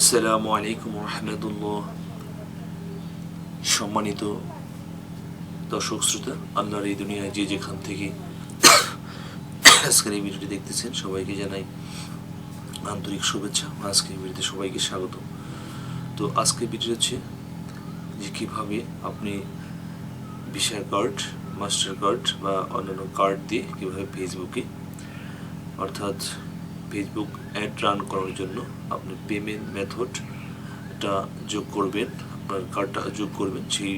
আসসালামু আলাইকুম রহমতুল্লাহ। সম্মানিত দর্শক শ্রোতা আল্লাহর এই দুনিয়ায় যে যেখান থেকে আজকের এই ভিডিওটি দেখতেছেন, সবাইকে জানাই আন্তরিক শুভেচ্ছা, আজকের ভিডিওতে সবাইকে স্বাগত। তো আজকের ভিডিও হচ্ছে যে কীভাবে আপনি ভিসা কার্ড মাস্টার কার্ড বা অন্যান্য কার্ড দিয়ে কীভাবে ফেসবুকে অর্থাৎ ফেসবুক অ্যাড রান করার জন্য আপনি পেমেন্ট মেথডটা যোগ করবেন, আপনার কার্ডটা যোগ করবেন, সেই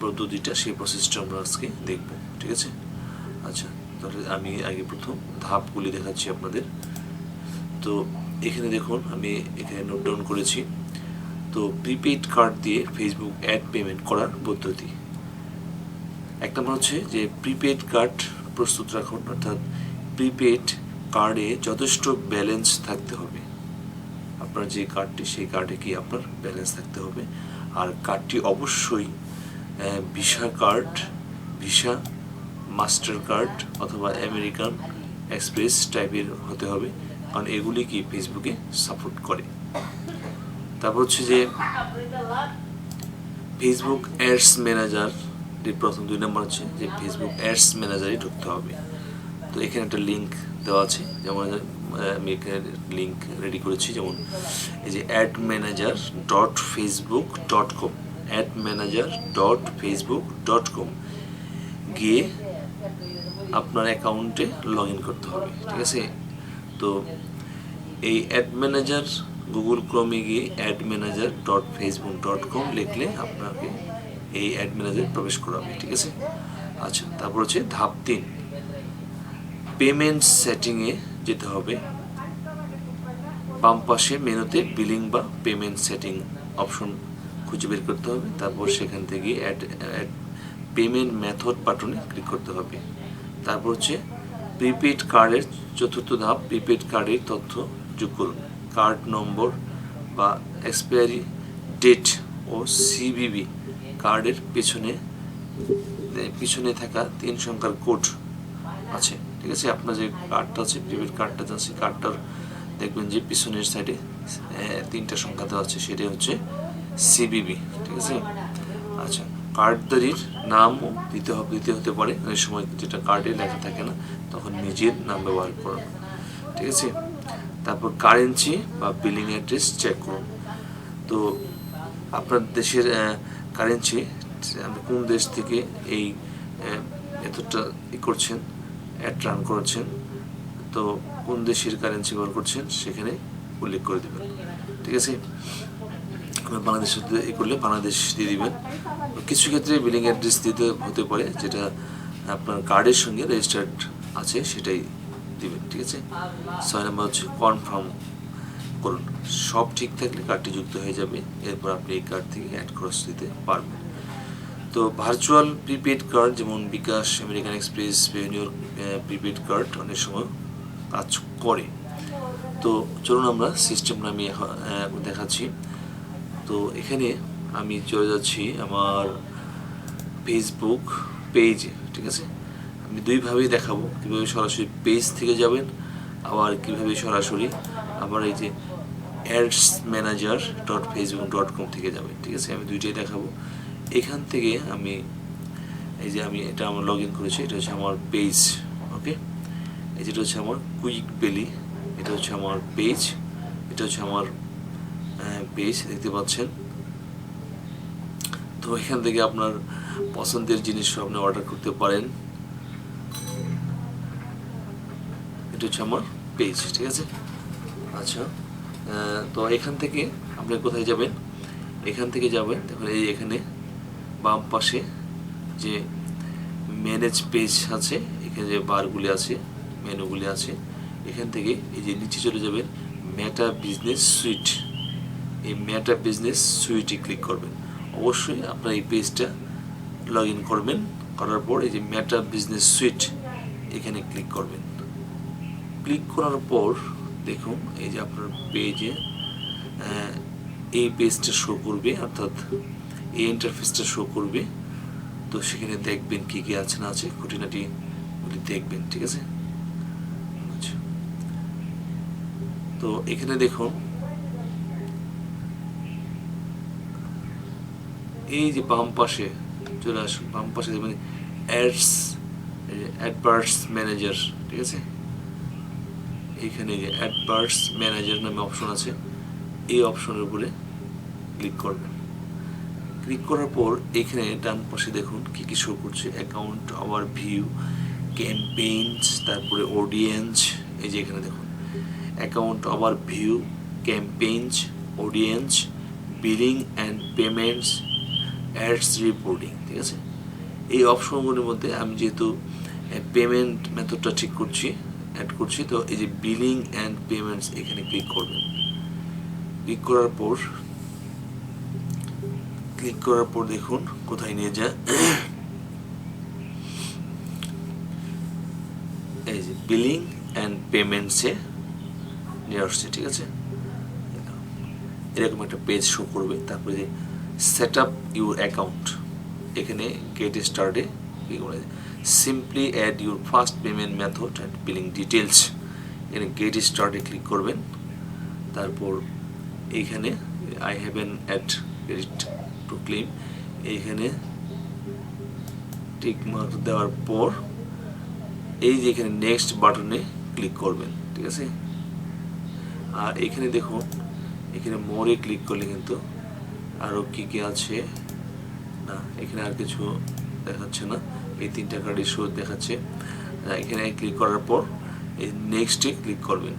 পদ্ধতিটা, সেই প্রসেসটা আমরা আজকে দেখব, ঠিক আছে? আচ্ছা তাহলে আমি আগে প্রথম ধাপগুলি দেখাচ্ছি আপনাদের। তো এখানে দেখুন, আমি এখানে নোট ডাউন করেছি। তো প্রিপেইড কার্ড দিয়ে ফেসবুক অ্যাড পেমেন্ট করার পদ্ধতি। এক নম্বর হচ্ছে যে প্রিপেইড কার্ড প্রস্তুত রাখুন, অর্থাৎ প্রিপেড কার্ডে যথেষ্ট ব্যালেন্স থাকতে হবে। আপনার যে কার্ডটি সেই কার্ডে কি আপনার ব্যালেন্স থাকতে হবে? আর কার্ডটি অবশ্যই Visa card Visa Master card অথবা আমেরিকান এক্সপ্রেস টাইপের হতে হবে। কারণ এগুলি কি ফেসবুকে সাপোর্ট করে। তারপর হচ্ছে যে ফেসবুক অ্যাডস ম্যানেজার প্রথম দুই নম্বর হচ্ছে যে ফেসবুক অ্যাডস ম্যানেজারে ঢুকতে হবে। তো এখানে একটা লিঙ্ক দেওয়া আছে, যেমন আমি এখানে লিঙ্ক রেডি করেছি, যেমন, এই যে ad manager dot Facebook dot com ad manager dot Facebook dot com গিয়ে আপনার অ্যাকাউন্টে লগ ইন করতে হবে, ঠিক আছে? তো এই অ্যাড ম্যানেজার গুগল ক্রমে গিয়ে ad manager dot Facebook dot com লিখলে আপনাকে এই অ্যাড ম্যানেজার প্রবেশ করাবে, ঠিক আছে? আচ্ছা তারপর হচ্ছে ধাপ তিন। পেমেন্ট সেটিংয়ে যেতে হবে। বাম পাশে মেনুতে বিলিং বা পেমেন্ট সেটিং অপশন খুঁজে বের করতে হবে। তারপর সেখান থেকে অ্যাড অ্যাড পেমেন্ট মেথড বাটনে ক্লিক করতে হবে। তারপর হচ্ছে প্রিপেড কার্ডের চতুর্থ ধাপ প্রিপেড কার্ডের তথ্য যোগ করুন। কার্ড নম্বর বা এক্সপায়ারি ডেট ও সিবিবি কার্ডের পেছনে, পিছনে থাকা তিন সংখ্যার কোড আছে। ঠিক আছে? আপনার যে কার্ডটা আছে প্রিপেড কার্ডটা আছে কার্ডটার দেখবেন যে পিছনের সাইডে তিনটা সংখ্যা দেওয়া আছে সেটা হচ্ছে সিবিবি ঠিক আছে? আচ্ছা কার্ডদারির নামও দিতে হবে, দিতে হতে পারে অনেক সময় যেটা কার্ডে লেখা থাকে না, তখন নিজের নাম ব্যবহার করুন, ঠিক আছে? তারপর কারেন্সি বা বিলিং অ্যাড্রেস চেক করুন। তো আপনার দেশের কারেন্সি আপনি কোন দেশ থেকে এই এতটা ই করছেন অ্যাড রান করছেন। তো কোন দেশের কারেন্সি ব্যবহার করছেন সেখানে উল্লেখ করে দেবেন। ঠিক আছে? আপনার বাংলাদেশ এ করলে বাংলাদেশ দিয়ে দিবেন। কিছু ক্ষেত্রে বিলিং অ্যাড্রেস দিতে হতে পারে, যেটা আপনার কার্ডের সঙ্গে রেজিস্টার্ড আছে, সেটাই দিবেন। ঠিক আছে? ছয় নম্বর হচ্ছে কনফার্ম করুন। সব ঠিক থাকলে কার্ডটি যুক্ত হয়ে যাবে। এরপর আপনি এই কার্ড থেকে অ্যাড খরচ দিতে পারবেন। তো ভার্চুয়াল প্রিপেড কার্ড যেমন বিকাশ আমেরিকান এক্সপ্রেস বেনিওর প্রিপেড কার্ড অনেক সময় কাজ করে। তো চলুন আমরা সিস্টেম আমি দেখাচ্ছি। তো এখানে আমি চলে যাচ্ছি আমার ফেসবুক পেজে ঠিক আছে? আমি দুইভাবেই দেখাবো, কীভাবে সরাসরি পেজ থেকে যাবেন, আবার কীভাবে সরাসরি আবার এই যে ads manager dot Facebook dot com থেকে যাবেন, ঠিক আছে? আমি দুইটাই দেখাবো। এখান থেকে আমি, এই যে আমি এটা আমার লগ ইন করেছি, এটা হচ্ছে আমার পেজ ওকে এই যেটা হচ্ছে আমার কুইক বেলি এটা হচ্ছে আমার পেজ এটা হচ্ছে আমার পেজ দেখতে পাচ্ছেন? তো এখান থেকে আপনার পছন্দের জিনিস আপনি অর্ডার করতে পারেন। এটা হচ্ছে আমার পেজ ঠিক আছে? আচ্ছা তো এখান থেকে আপনি কোথায় যাবেন? এখান থেকে যাবেন দেখুন এই এখানে বাম পাশে যে ম্যানেজ পেজ আছে, এখানে যে বারগুলি আছে মেনুগুলি আছে, এখান থেকে এই যে নিচে চলে যাবেন মেটা বিজনেস সুইট এই মেটা বিজনেস সুইটে ক্লিক করবেন। অবশ্যই আপনার এই পেজটা লগ ইন করবেন, করার পর এই যে মেটা বিজনেস সুইট এখানে ক্লিক করবেন। ক্লিক করার পর দেখুন, এই যে আপনার পেজে এই পেজটা শো করবে, অর্থাৎ এই ইন্টারফেসটা শো করবে। তো সেখানে দেখবেন কি কি আছে না আছে, খুঁটিনাটি দেখবেন, ঠিক আছে? আচ্ছা। তো এখানে দেখুন, এই যে বাম পাশে চলে আসুন, বাম পাশে মানে অ্যাডস অ্যাডভার্স ম্যানেজার ঠিক আছে? এখানে যে অ্যাডভার্স ম্যানেজার নামে অপশন আছে, এই অপশনের উপরে ক্লিক করবেন। ক্লিক করার পর এখানে ডান পাশে দেখুন কি কি শো করছে। অ্যাকাউন্ট আওয়ার ভিউ ক্যাম্পেইনস তারপরে অডিয়েন্স এই যে এখানে দেখুন। Account overview campaigns audience billing and payments ads reporting ঠিক আছে? এই অপশনগুলির মধ্যে আমি যেহেতু পেমেন্ট মেথডটা ঠিক করছি অ্যাড করছি, তো এই যে বিলিং অ্যান্ড পেমেন্টস এখানে ক্লিক করবেন। ক্লিক করার পর ক্লিক করার পর দেখুন, কোথায় নিয়ে যায়। এই যে বিলিং অ্যান্ড পেমেন্টসে নিয়ে আসছে, ঠিক আছে? এরকম একটা পেজ শো করবে, তারপরে যে সেট আপ ইউর অ্যাকাউন্ট এখানে গেট স্টার্টে কি করে simply add your first payment method and billing details এখানে গেট স্টার্টে ক্লিক করবেন। তারপর এইখানে I have an ad credit to claim এইখানে টিক মার্ক দেওয়ার পর এই যে এখানে নেক্সট বাটনে ক্লিক করবেন, ঠিক আছে? আর এখানে দেখুন, এখানে মোরে ক্লিক করলে কিন্তু আরও কি কি আছে? না, এখানে আর কিছু দেখাচ্ছে না। এই তিনটা কার্ডই শো দেখাচ্ছে। এখানে ক্লিক করার পর এই নেক্সটে ক্লিক করবেন।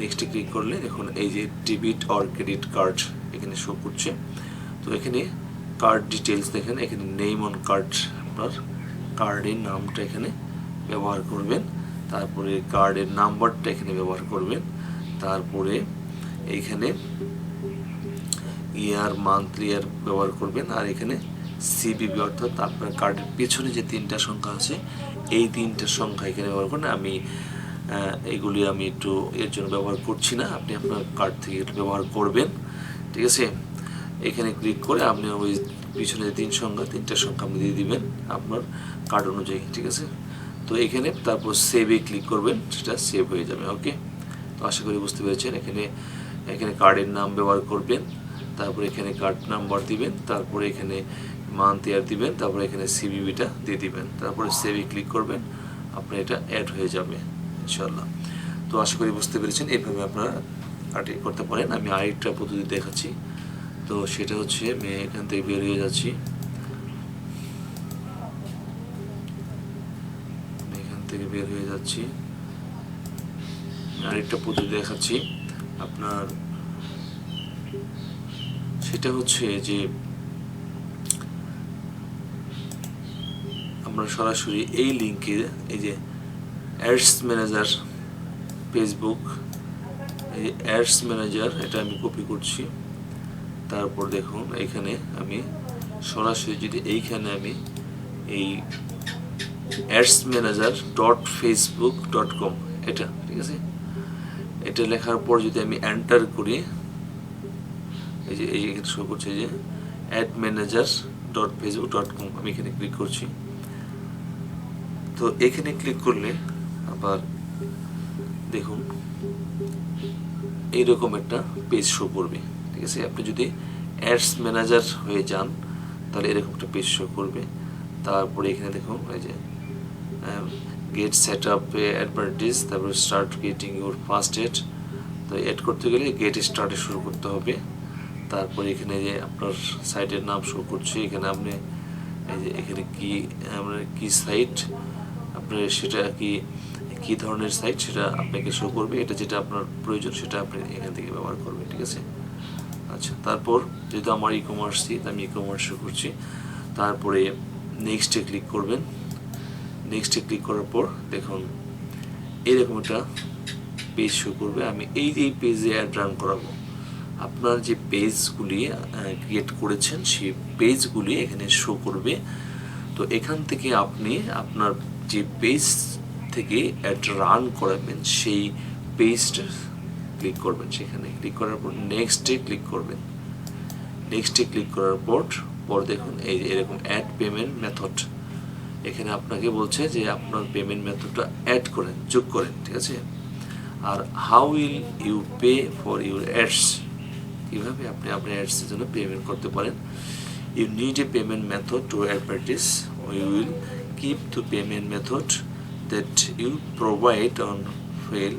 নেক্সটে ক্লিক করলে দেখুন, এই যে ডেবিট অর ক্রেডিট কার্ড এখানে শো করছে। তো এখানে কার্ড ডিটেলস দেখেন, এখানে নেম অন কার্ড আপনার কার্ডের নামটা এখানে ব্যবহার করবেন, তারপরে কার্ডের নাম্বারটা এখানে ব্যবহার করবেন, তারপরে এইখানে ইয়ার মান্থলি ইয়ার ব্যবহার করবেন, আর এখানে সিবিবি অর্থাৎ আপনার কার্ডের পেছনে যে তিনটা সংখ্যা আছে, এই তিনটা সংখ্যা এখানে ব্যবহার করেন, আমি এগুলি আমি একটু এর জন্য ব্যবহার করছি না, আপনি আপনার কার্ড থেকে ব্যবহার করবেন, ঠিক আছে? এখানে ক্লিক করে আপনি ওই পিছনে তিন সংখ্যা, তিনটা সংখ্যা আপনি দিয়ে দিবেন আপনার কার্ড অনুযায়ী, ঠিক আছে? তো এখানে তারপর সেভে ক্লিক করবেন, সেটা সেভ হয়ে যাবে ওকে তো আশা করি বুঝতে পেরেছেন, এখানে এখানে কার্ডের নাম ব্যবহার করবেন, তারপরে এখানে কার্ড নাম্বার দিবেন, তারপরে এখানে মান্থ ইয়ার দিবেন, তারপরে এখানে সিবিবিটা দিয়ে দিবেন, তারপরে সেভে ক্লিক করবেন, আপনার এটা অ্যাড হয়ে যাবে ইনশাল্লাহ তো আশা করি বুঝতে পেরেছেন, এইভাবে আপনারা কাটি করতে পারেন। আমি আরেকটা পদ্ধতি দেখাচ্ছি তো সেটা হচ্ছে আমি এখান থেকে বের হয়ে যাচ্ছি। এখান থেকে বের হয়ে যাচ্ছি। আরেকটা পদ্ধতি দেখাচ্ছি। আপনার সেটা হচ্ছে যে আমরা সরাসরি এই লিঙ্কে, এই যে অ্যাডস ম্যানেজার ফেসবুক, এই অ্যাডস ম্যানেজার, এটা আমি কপি করছি। তারপর দেখুন, এখানে আমি সরাসরি যদি এইখানে আমি এই ads manager dot Facebook dot com, এটা, ঠিক আছে? এটা লেখার পর যদি আমি এন্টার করি, এই যে, এই শো করছে যে ad manager dot Facebook dot com, আমি এখানে ক্লিক করছি। তো এখানে ক্লিক করলে আবার দেখুন, এইরকম একটা পেজ শো করবে, ঠিক আছে? আপনি যদি অ্যাডস ম্যানেজার হয়ে যান, তাহলে এরকম একটা পেজ শো করবে। তারপরে এখানে দেখুন, এই যে গেট সেট আপ অ্যাডভার্টিস তারপরে start getting your first ad তো এড করতে গেলে গেট স্টার্টে শুরু করতে হবে। তারপরে এখানে যে আপনার সাইটের নাম শো করছে, এখানে আপনি, এই যে, এখানে কি, আমরা কি সাইট আপনার সেটা কি কি ধরনের সাইট সেটা আপনাকে শো করবে। এটা যেটা আপনার প্রয়োজন, সেটা আপনি এখান থেকে ব্যবহার করবেন, ঠিক আছে? আচ্ছা তারপর যেহেতু আমার ই কমার্স সিট আমি ই কমার্স শো করছি, তারপরে নেক্সটে ক্লিক করবেন। নেক্সটে ক্লিক করার পর দেখুন, এরকম একটা পেজ শো করবে। আমি এই যে এই পেজে অ্যাড রান করাবো। আপনার যে পেজগুলি ক্রিয়েট করেছেন, সেই পেজগুলি এখানে শো করবে। তো এখান থেকে আপনি আপনার যে পেজ থেকে অ্যাড রান করাবেন, সেই পেজটা ক্লিক করবেন সেখানে। ক্লিক করার পর নেক্সটে ক্লিক করবেন। নেক্সটে ক্লিক করার পর পর দেখুন এই এরকম অ্যাড পেমেন্ট মেথড এখানে আপনাকে বলছে যে আপনার পেমেন্ট মেথডটা অ্যাড করেন, যোগ করেন, ঠিক আছে? আর how will you pay for your ads কীভাবে আপনি আপনার অ্যাডসের জন্য পেমেন্ট করতে পারেন? You need a payment method to advertise you will keep to payment method that you provide on file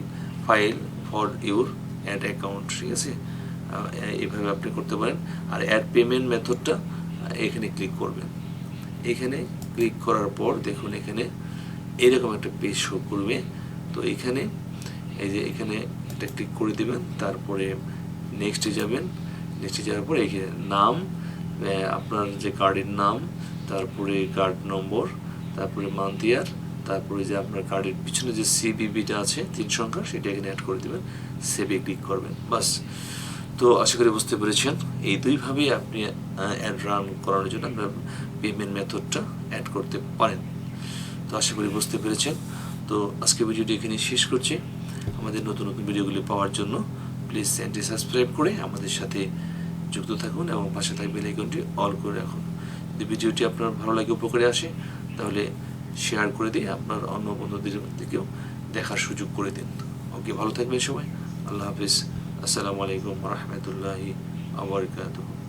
file for your ad account ঠিক আছে? আহ, এইভাবে আপনি করতে পারেন। আর অ্যাড পেমেন্ট মেথডটা এখানে ক্লিক করবেন। এখানে ক্লিক করার পর দেখুন এখানে এরকম একটা পেজ শো করবে। তো এখানে এই যে এখানে এটা ক্লিক করে দেবেন তারপরে নেক্সটে যাবেন। নেক্সটে যাওয়ার পরে এখানে নাম আপনার যে কার্ডের নাম তারপরে কার্ড নম্বর তারপরে মান্থ ইয়ার তারপরে যে আপনার কার্ডের পিছনে যে সিবিবিটা আছে, তিন সংখ্যা, সেটা এখানে অ্যাড করে দেবেন সেভে ক্লিক করবেন বাস তো আশা করি বুঝতে পেরেছেন, এই দুইভাবেই আপনি অ্যাড রান করানোর জন্য আপনার পেমেন্ট মেথডটা অ্যাড করতে পারেন। তো আশা করি বুঝতে পেরেছেন। তো আজকে ভিডিওটি এখানে শেষ করছি। আমাদের নতুন নতুন ভিডিওগুলি পাওয়ার জন্য প্লিজ চ্যানেলটি সাবস্ক্রাইব করে আমাদের সাথে যুক্ত থাকুন এবং পাশে থাকবে আইকনটি অল করে রাখুন। যদি ভিডিওটি আপনার ভালো লাগে, উপকারে আসে, তাহলে শেয়ার করে দিয়ে আপনার অন্য বন্ধুদের থেকেও দেখার সুযোগ করে দিন। ওকে ভালো থাকবেন সবাই। আল্লাহ হাফিজ। আসসালামু আলাইকুম রহমতুল্লাহি আবরকাতুহ